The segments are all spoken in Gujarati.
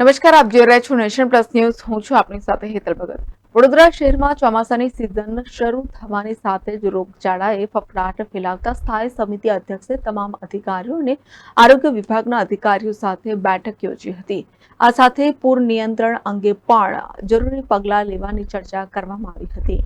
નમસ્કાર, આપ જોઈ રહ્યા છો નેશન પ્લસ ન્યૂઝ. હું છું આપની સાથે હેતલ ભગત. વડોદરા શહેરમાં ચોમાસાની સિઝન શરૂ થવાની સાથે જ રોગચાળાએ ફફડાટ ફેલાવતા સ્થાયી સમિતિ અધ્યક્ષે તમામ અધિકારીઓ અને આરોગ્ય વિભાગના અધિકારીઓ સાથે બેઠક યોજી હતી. આ સાથે પૂર નિયંત્રણ અંગે પણ જરૂરી પગલાં લેવાની ચર્ચા કરવામાં આવી હતી.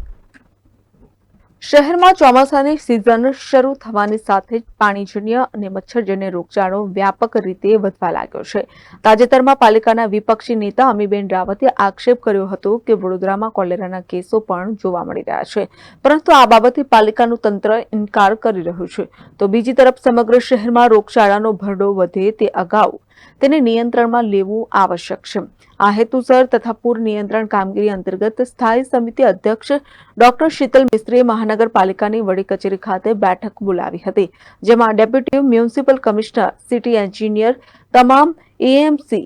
શહેરમાં ચોમાસાની સિઝન શરૂ થવાની સાથે જ પાણીજન્ય અને મચ્છરજન્ય રોગચાળો વ્યાપક રીતે વધવા લાગ્યો છે. તાજેતરમાં પાલિકાના વિપક્ષી નેતા અમીબેન રાવતે આક્ષેપ કર્યો હતો કે વડોદરામાં કોલેરાના કેસો પણ જોવા મળી રહ્યા છે. પરંતુ આ બાબતે પાલિકાનું તંત્ર ઇનકાર કરી રહ્યું છે. તો બીજી તરફ સમગ્ર શહેરમાં રોગચાળાનો ભરડો વધે તે અગાઉ તેને નિયંત્રણમાં લેવું આવશ્યક છે. આ હેતુસર તથા પૂર નિયંત્રણ કામગીરી અંતર્ગત સ્થાયી સમિતિ અધ્યક્ષ ડોક્ટર શીતલ મિસ્ત્રીએ મહાનગરપાલિકાની વડી કચેરી ખાતે બેઠક બોલાવી હતી, જેમાં deputy municipal commissioner, city engineer, તમામ એએમસી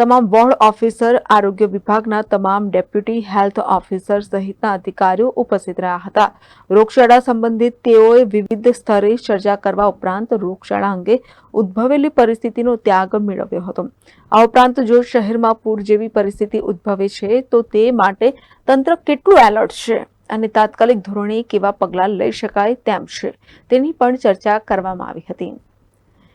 તમામ વોર્ડ ઓફિસર, આરોગ્ય વિભાગના તમામ ડેપ્યુટી હેલ્થ ઓફિસર સહિતના અધિકારીઓ ઉપસ્થિત રહ્યા હતા. રોગશાળા સંબંધિત તેઓએ વિવિધ સ્તરે ચર્ચા કરવા ઉપરાંત રોગશાળા અંગે ઉદ્ભવેલી પરિસ્થિતિનો ત્યાગ મેળવ્યો હતો. આ ઉપરાંત જો શહેરમાં પૂર જેવી પરિસ્થિતિ ઉદ્ભવે છે, તો તે માટે તંત્ર કેટલું એલર્ટ છે અને તાત્કાલિક ધોરણે કેવા પગલાં લઈ શકાય તેમ છે તેની પણ ચર્ચા કરવામાં આવી હતી.